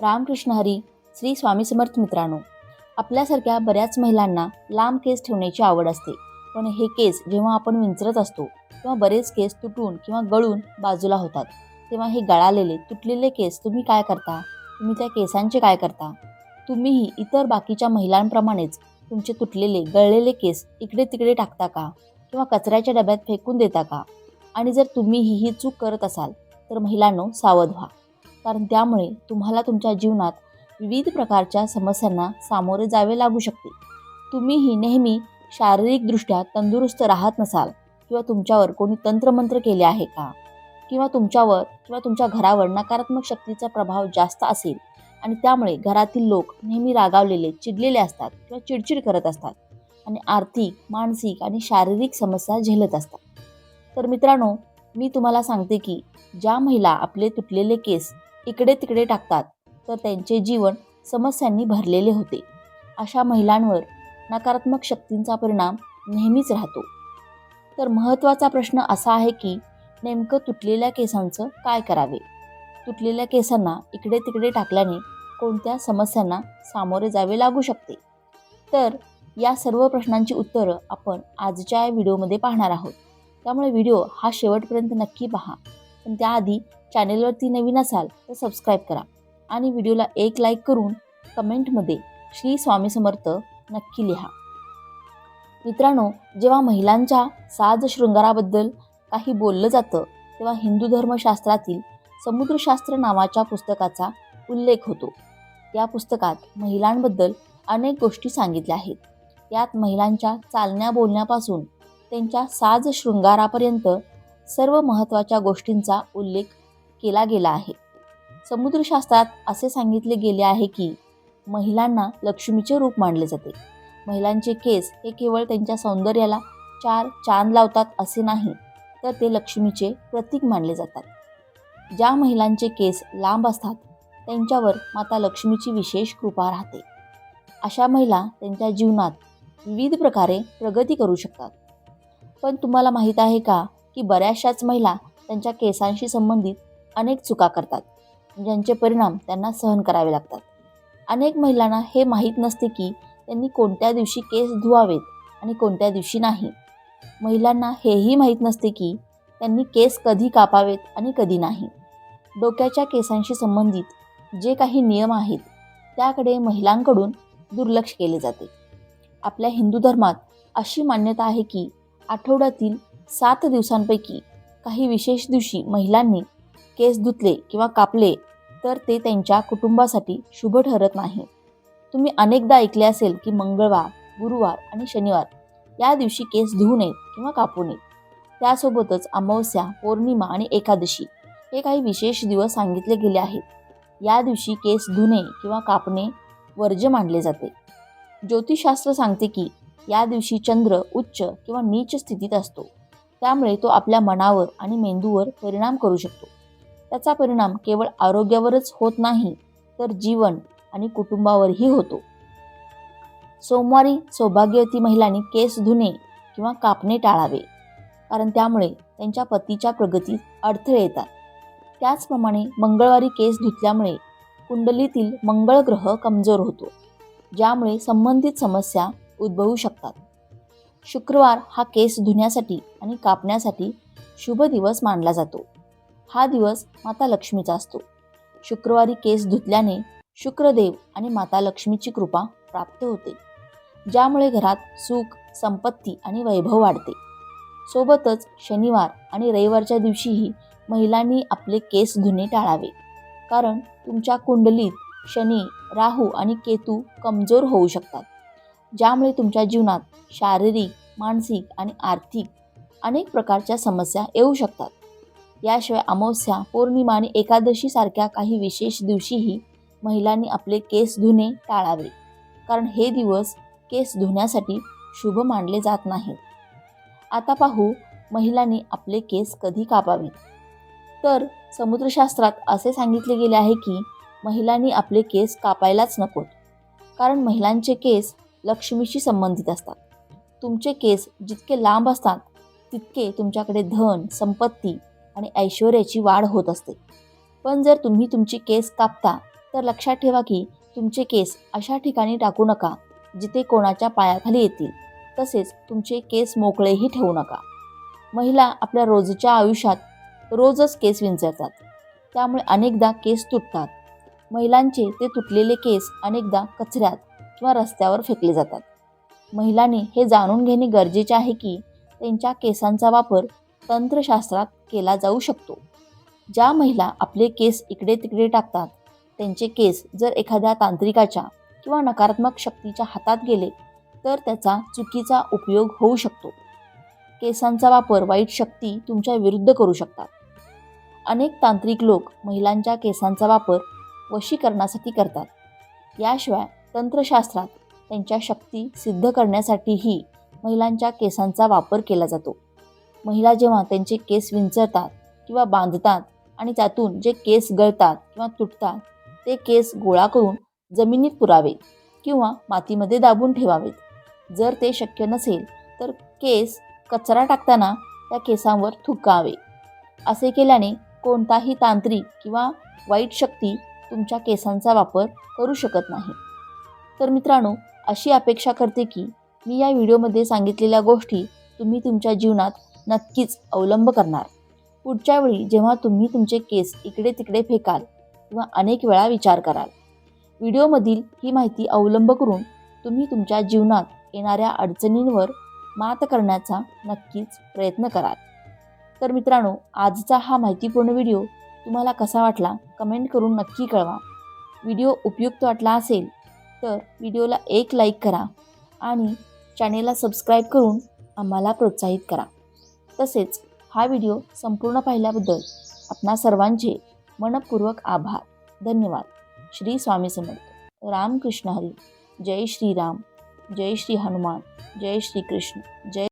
रामकृष्ण हरी श्री स्वामी समर्थ मित्रांनो आपल्यासारख्या बऱ्याच महिलांना लांब केस ठेवण्याची आवड असते. पण हे केस जेव्हा आपण विंचरत असतो तेव्हा बरेच केस तुटून किंवा गळून बाजूला होतात. तेव्हा हे गळालेले तुटलेले केस तुम्ही काय करता? तुम्ही त्या केसांचे काय करता? तुम्हीही इतर बाकीच्या महिलांप्रमाणेच तुमचे तुटलेले गळलेले केस इकडे तिकडे टाकता का? किंवा कचऱ्याच्या डब्यात फेकून देता का? आणि जर तुम्हीही ही चूक करत असाल तर महिलांनो सावध व्हा. कारण त्यामुळे तुम्हाला तुमच्या जीवनात विविध प्रकारच्या समस्यांना सामोरे जावे लागू शकते. तुम्हीही नेहमी शारीरिकदृष्ट्या तंदुरुस्त राहत नसाल किंवा तुमच्यावर कोणी तंत्रमंत्र केले आहे का? किंवा तुमच्यावर किंवा तुमच्या घरावर नकारात्मक शक्तीचा प्रभाव जास्त असेल आणि त्यामुळे घरातील लोक नेहमी रागावलेले चिडलेले असतात किंवा चिडचिड करत असतात आणि आर्थिक मानसिक आणि शारीरिक समस्या झेलत असतात. तर मित्रांनो मी तुम्हाला सांगते की ज्या महिला आपले तुटलेले केस इकडे तिकडे टाकतात. तर त्यांचे जीवन समस्यांनी भरलेले होते. अशा महिलांवर नकारात्मक शक्तींचा परिणाम नेहमीच राहतो. तर महत्त्वाचा प्रश्न असा आहे की नेमकं तुटलेल्या केसांचं काय करावे? तुटलेल्या केसांना इकडे तिकडे टाकल्याने कोणत्या समस्यांना सामोरे जावे लागू शकते? तर या सर्व प्रश्नांची उत्तरं आपण आजच्या व्हिडिओमध्ये पाहणार आहोत. त्यामुळे व्हिडिओ हा शेवटपर्यंत नक्की पहा. पण त्याआधी चॅनेलवरती नवीन असाल तर सबस्क्राईब करा. आणि व्हिडिओला एक लाईक करून कमेंटमध्ये श्री स्वामी समर्थ नक्की लिहा. मित्रांनो जेव्हा महिलांच्या साज शृंगाराबद्दल काही बोललं जातं तेव्हा हिंदू धर्मशास्त्रातील समुद्रशास्त्र नावाच्या पुस्तकाचा उल्लेख होतो. या पुस्तकात महिलांबद्दल अनेक गोष्टी सांगितल्या आहेत. यात महिलांच्या चालण्या बोलण्यापासून त्यांच्या साज शृंगारापर्यंत सर्व महत्त्वाच्या गोष्टींचा उल्लेख केला गेला आहे. समुद्रशास्त्रात असे सांगितले गेले आहे की महिलांना लक्ष्मीचे रूप मानले जाते. महिलांचे केस हे केवळ त्यांच्या सौंदर्याला चार चांद लावतात असे नाही तर ते लक्ष्मीचे प्रतीक मानले जातात. ज्या महिलांचे केस लांब असतात त्यांच्यावर माता लक्ष्मीची विशेष कृपा राहते. अशा महिला त्यांच्या जीवनात विविध प्रकारे प्रगती करू शकतात. पण तुम्हाला माहीत आहे का की बऱ्याचशाच महिला त्यांच्या केसांशी संबंधित अनेक चुका करतात ज्यांचे परिणाम त्यांना सहन करावे लागतात. अनेक महिलांना हे माहीत नसते की त्यांनी कोणत्या दिवशी केस धुवावेत आणि कोणत्या दिवशी नाही. महिलांना हेही माहीत नसते की त्यांनी केस कधी कापावेत आणि कधी नाही. डोक्याच्या केसांशी संबंधित जे काही नियम आहेत त्याकडे महिलांकडून दुर्लक्ष केले जाते. आपल्या हिंदू धर्मात अशी मान्यता आहे की आठवड्यातील सात दिवसांपैकी काही विशेष दिवशी महिलांनी केस धुतले किंवा कापले तर ते त्यांच्या कुटुंबासाठी शुभ ठरत नाही. तुम्ही अनेकदा ऐकले असेल की मंगळवार गुरुवार आणि शनिवार या दिवशी केस धुवू नयेत किंवा कापू नयेत त्यासोबतच अमावस्या पौर्णिमा आणि एकादशी हे काही विशेष दिवस सांगितले गेले आहेत. या दिवशी केस धुणे किंवा कापणे वर्ज्य मानले जाते. ज्योतिषशास्त्र सांगते की या दिवशी चंद्र उच्च किंवा नीच स्थितीत असतो. त्यामुळे तो आपल्या मनावर आणि मेंदूवर परिणाम करू शकतो. त्याचा परिणाम केवळ आरोग्यावरच होत नाही तर जीवन आणि कुटुंबावरही होतो. सोमवारी सौभाग्यवती महिलांनी केस धुणे किंवा कापणे टाळावे कारण त्यामुळे त्यांच्या पतीच्या प्रगतीत अडथळे येतात. त्याचप्रमाणे मंगळवारी केस धुतल्यामुळे कुंडलीतील मंगळ ग्रह कमजोर होतो ज्यामुळे संबंधित समस्या उद्भवू शकतात. शुक्रवार हा केस धुण्यासाठी आणि कापण्यासाठी शुभ दिवस मानला जातो. हा दिवस माता लक्ष्मीचा असतो. शुक्रवारी केस धुतल्याने शुक्रदेव आणि माता लक्ष्मीची कृपा प्राप्त होते. ज्यामुळे घरात सुख संपत्ती आणि वैभव वाढते. सोबतच शनिवार आणि रविवारच्या दिवशीही महिलांनी आपले केस धुणे टाळावे. कारण तुमच्या कुंडलीत शनी राहू आणि केतू कमजोर होऊ शकतात. ज्यामुळे तुमच्या जीवनात शारीरिक मानसिक आणि आर्थिक अनेक प्रकारच्या समस्या येऊ शकतात. याशिवाय अमावस्या पौर्णिमा आणि एकादशीसारख्या काही विशेष दिवशीही महिलांनी आपले केस धुणे टाळावे कारण हे दिवस केस धुण्यासाठी शुभ मानले जात नाहीत. आता पाहू महिलांनी आपले केस कधी कापावे. तर समुद्रशास्त्रात असे सांगितले गेले आहे की महिलांनी आपले केस कापायलाच नकोत कारण महिलांचे केस लक्ष्मीशी संबंधित असतात. तुमचे केस जितके लांब असतात तितके तुमच्याकडे धन संपत्ती आणि ऐश्वर्याची वाढ होत असते. पण जर तुम्ही तुमची केस कापता तर लक्षात ठेवा की तुमचे केस अशा ठिकाणी टाकू नका जिथे कोणाच्या पायाखाली येतील. तसेच तुमचे केस मोकळेही ठेवू नका. महिला आपल्या रोजच्या आयुष्यात रोजच केस विंचरतात. त्यामुळे अनेकदा केस तुटतात. महिलांचे ते तुटलेले केस अनेकदा कचऱ्यात किंवा रस्त्यावर फेकले जातात. महिलांनी हे जाणून घेणे गरजेचे आहे की त्यांच्या केसांचा वापर तंत्रशास्त्रात केला जाऊ शकतो. ज्या महिला आपले केस इकडे तिकडे टाकतात त्यांचे केस जर एखाद्या तांत्रिकाच्या किंवा नकारात्मक शक्तीच्या हातात गेले तर त्याचा चुकीचा उपयोग होऊ शकतो. केसांचा वापर वाईट शक्ती तुमच्या विरुद्ध करू शकतात. अनेक तांत्रिक लोक महिलांच्या केसांचा वापर वशीकरणासाठी करतात. याशिवाय तंत्रशास्त्रात त्यांच्या शक्ती सिद्ध करण्यासाठीही महिलांच्या केसांचा वापर केला जातो. महिला जेव्हा त्यांचे केस विंचरतात किंवा बांधतात आणि त्यातून जे केस गळतात किंवा तुटतात ते केस गोळा करून जमिनीत पुरावे किंवा मातीमध्ये दाबून ठेवावेत. जर ते शक्य नसेल तर केस कचरा टाकताना त्या केसांवर थुकावे. असे केल्याने कोणताही तांत्रिक किंवा वाईट शक्ती तुमच्या केसांचा वापर करू शकत नाही. तर मित्रांनो अशी अपेक्षा करते की मी या व्हिडिओमध्ये सांगितलेल्या गोष्टी तुम्ही तुमच्या जीवनात नक्कीच अवलंब करणार. पुढच्या वेळी जेव्हा तुम्ही तुमचे केस इकडे तिकडे फेकाल किंवा अनेक वेळा विचार कराल व्हिडिओमधील ही माहिती अवलंब करून तुम्ही तुमच्या जीवनात येणाऱ्या अडचणींवर मात करण्याचा नक्कीच प्रयत्न कराल. तर मित्रांनो आजचा हा माहितीपूर्ण व्हिडिओ तुम्हाला कसा वाटला कमेंट करून नक्की कळवा. व्हिडिओ उपयुक्त वाटला असेल तर व्हिडिओला एक लाईक करा आणि चॅनेलला सबस्क्राईब करून आम्हाला प्रोत्साहित करा. तसेच हा व्हिडिओ संपूर्ण पाहिल्याबद्दल आपणा सर्वांचे मनपूर्वक आभार. धन्यवाद. श्री स्वामी समर्थ. रामकृष्ण हरी. जय श्रीराम जय श्री हनुमान. जय श्री कृष्ण. जय